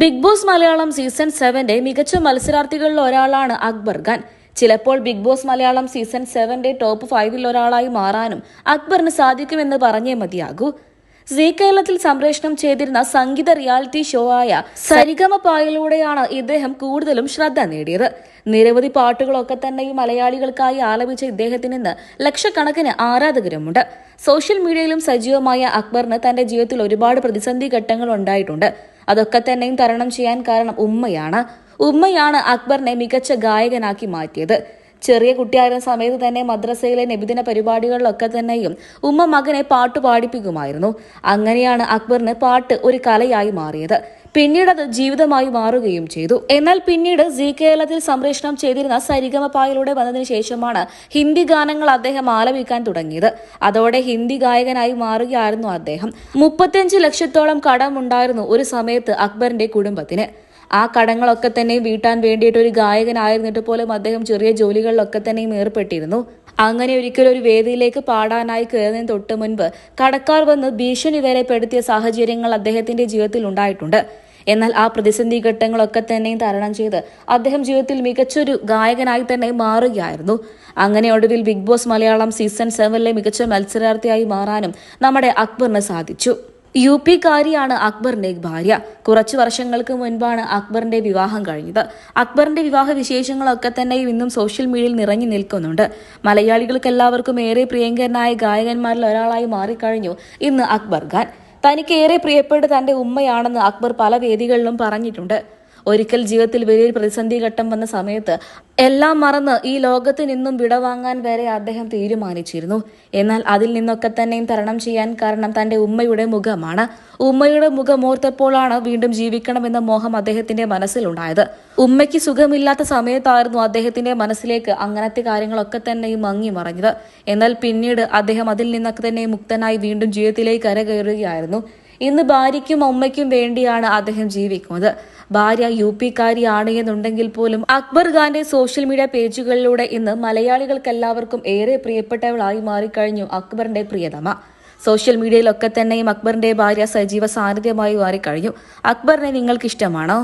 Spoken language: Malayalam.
ബിഗ് ബോസ് മലയാളം സീസൺ സെവന്റെ മികച്ച മത്സരാർത്ഥികളിൽ ഒരാളാണ് അക്ബർ ഖാൻ. ചിലപ്പോൾ ബിഗ് ബോസ് മലയാളം സീസൺ സെവന്റെ ടോപ്പ് ഫൈവിൽ ഒരാളായി മാറാനും അക്ബറിന് സാധിക്കുമെന്ന് പറഞ്ഞേ മതിയാകൂ. സീ കേരളത്തിൽ സംപ്രേഷണം ചെയ്തിരുന്ന സംഗീത റിയാലിറ്റി ഷോ ആയ സരിഗമ പായലൂടെയാണ് ഇദ്ദേഹം കൂടുതലും ശ്രദ്ധ നേടിയത്. നിരവധി പാട്ടുകളൊക്കെ തന്നെ ഈ മലയാളികൾക്കായി ആലപിച്ച ഇദ്ദേഹത്തിന് ഇന്ന് ലക്ഷക്കണക്കിന് ആരാധകരുമുണ്ട്. സോഷ്യൽ മീഡിയയിലും സജീവമായ അക്ബറിന് തന്റെ ജീവിതത്തിൽ ഒരുപാട് പ്രതിസന്ധി ഘട്ടങ്ങൾ ഉണ്ടായിട്ടുണ്ട്. അതൊക്കെ തന്നെയും തരണം ചെയ്യാൻ കാരണം ഉമ്മയാണ്. ഉമ്മയാണ് അക്ബറിനെ മികച്ച ഗായകനാക്കി മാറ്റിയത്. ചെറിയ കുട്ടിയായിരുന്ന സമയത്ത് തന്നെ മദ്രസയിലെ നബിദിന പരിപാടികളിലൊക്കെ തന്നെയും ഉമ്മ മകനെ പാട്ട് പാടിപ്പിക്കുമായിരുന്നു. അങ്ങനെയാണ് അക്ബറിന് പാട്ട് ഒരു കലയായി മാറിയത്. പിന്നീട് അത് ജീവിതമായി മാറുകയും ചെയ്തു. എന്നാൽ പിന്നീട് സി കേരളത്തിൽ സംപ്രേഷണം ചെയ്തിരുന്ന സരിഗമ പായലൂടെ വന്നതിന് ശേഷമാണ് ഹിന്ദി ഗാനങ്ങൾ അദ്ദേഹം ആലപിക്കാൻ തുടങ്ങിയത്. അതോടെ ഹിന്ദി ഗായകനായി മാറുകയായിരുന്നു അദ്ദേഹം. മുപ്പത്തിയഞ്ച് ലക്ഷത്തോളം കടമുണ്ടായിരുന്നു ഒരു സമയത്ത് അക്ബറിന്റെ കുടുംബത്തിന്. ആ കടങ്ങളൊക്കെ തന്നെ വീട്ടാൻ വേണ്ടിയിട്ട് ഒരു ഗായകനായിരുന്നിട്ട് പോലും അദ്ദേഹം ചെറിയ ജോലികളിലൊക്കെ തന്നെയും ഏർപ്പെട്ടിരുന്നു. അങ്ങനെ ഒരിക്കലും ഒരു വേദിയിലേക്ക് പാടാനായി കയറുന്നതിന് തൊട്ട് മുൻപ് കടക്കാർ വന്ന് ഭീഷണി വരെ പെടുത്തിയ സാഹചര്യങ്ങൾ അദ്ദേഹത്തിന്റെ ജീവിതത്തിൽ ഉണ്ടായിട്ടുണ്ട്. എന്നാൽ ആ പ്രതിസന്ധി ഘട്ടങ്ങളൊക്കെ തന്നെയും തരണം ചെയ്ത് അദ്ദേഹം ജീവിതത്തിൽ മികച്ചൊരു ഗായകനായി തന്നെ മാറുകയായിരുന്നു. അങ്ങനെ ഒടുവിൽ ബിഗ് ബോസ് മലയാളം സീസൺ സെവനിലെ മികച്ച മത്സരാർത്ഥിയായി മാറാനും നമ്മുടെ അക്ബറിന് സാധിച്ചു. യു പി കാരിയാണ് അക്ബറിന്റെ ഭാര്യ. കുറച്ചു വർഷങ്ങൾക്ക് മുൻപാണ് അക്ബറിന്റെ വിവാഹം കഴിഞ്ഞത്. അക്ബറിന്റെ വിവാഹ വിശേഷങ്ങളൊക്കെ തന്നെയും ഇന്നും സോഷ്യൽ മീഡിയയിൽ നിറഞ്ഞു നിൽക്കുന്നുണ്ട്. മലയാളികൾക്ക് എല്ലാവർക്കും ഏറെ പ്രിയങ്കരനായ ഗായകന്മാരിൽ ഒരാളായി മാറിക്കഴിഞ്ഞു ഇന്ന് അക്ബർ ഖാൻ. തനിക്ക് ഏറെ പ്രിയപ്പെട്ട തന്റെ ഉമ്മയാണെന്ന് അക്ബർ പല വേദികളിലും പറഞ്ഞിട്ടുണ്ട്. ഒരിക്കൽ ജീവിതത്തിൽ വലിയൊരു പ്രതിസന്ധി ഘട്ടം വന്ന സമയത്ത് എല്ലാം മറന്ന് ഈ ലോകത്ത് നിന്നും വിടവാങ്ങാൻ വരെ അദ്ദേഹം തീരുമാനിച്ചിരുന്നു. എന്നാൽ അതിൽ നിന്നൊക്കെ തന്നെയും തരണം ചെയ്യാൻ കാരണം തന്റെ ഉമ്മയുടെ മുഖമാണ്. ഉമ്മയുടെ മുഖമോർത്തപ്പോഴാണ് വീണ്ടും ജീവിക്കണമെന്ന മോഹം അദ്ദേഹത്തിന്റെ മനസ്സിലുണ്ടായത്. ഉമ്മയ്ക്ക് സുഖമില്ലാത്ത സമയത്തായിരുന്നു അദ്ദേഹത്തിന്റെ മനസ്സിലേക്ക് അങ്ങനത്തെ കാര്യങ്ങളൊക്കെ തന്നെയും മങ്ങി മറഞ്ഞത്. എന്നാൽ പിന്നീട് അദ്ദേഹം അതിൽ നിന്നൊക്കെ തന്നെ മുക്തനായി വീണ്ടും ജീവിതത്തിലേക്ക് കരകയറുകയായിരുന്നു ഇന്ന് ഭാര്യയ്ക്കും അമ്മയ്ക്കും വേണ്ടിയാണ് അദ്ദേഹം ജീവിക്കുന്നത്. ഭാര്യ യു പിക്കാരിയാണ് എന്നുണ്ടെങ്കിൽ പോലും അക്ബർ ഖാന്റെ സോഷ്യൽ മീഡിയ പേജുകളിലൂടെ ഇന്ന് മലയാളികൾക്കെല്ലാവർക്കും ഏറെ പ്രിയപ്പെട്ടവളായി മാറിക്കഴിഞ്ഞു അക്ബറിന്റെ പ്രിയതമ. സോഷ്യൽ മീഡിയയിലൊക്കെ തന്നെയും അക്ബറിന്റെ ഭാര്യ സജീവ സാന്നിധ്യമായി മാറിക്കഴിഞ്ഞു. അക്ബറിനെ നിങ്ങൾക്ക് ഇഷ്ടമാണോ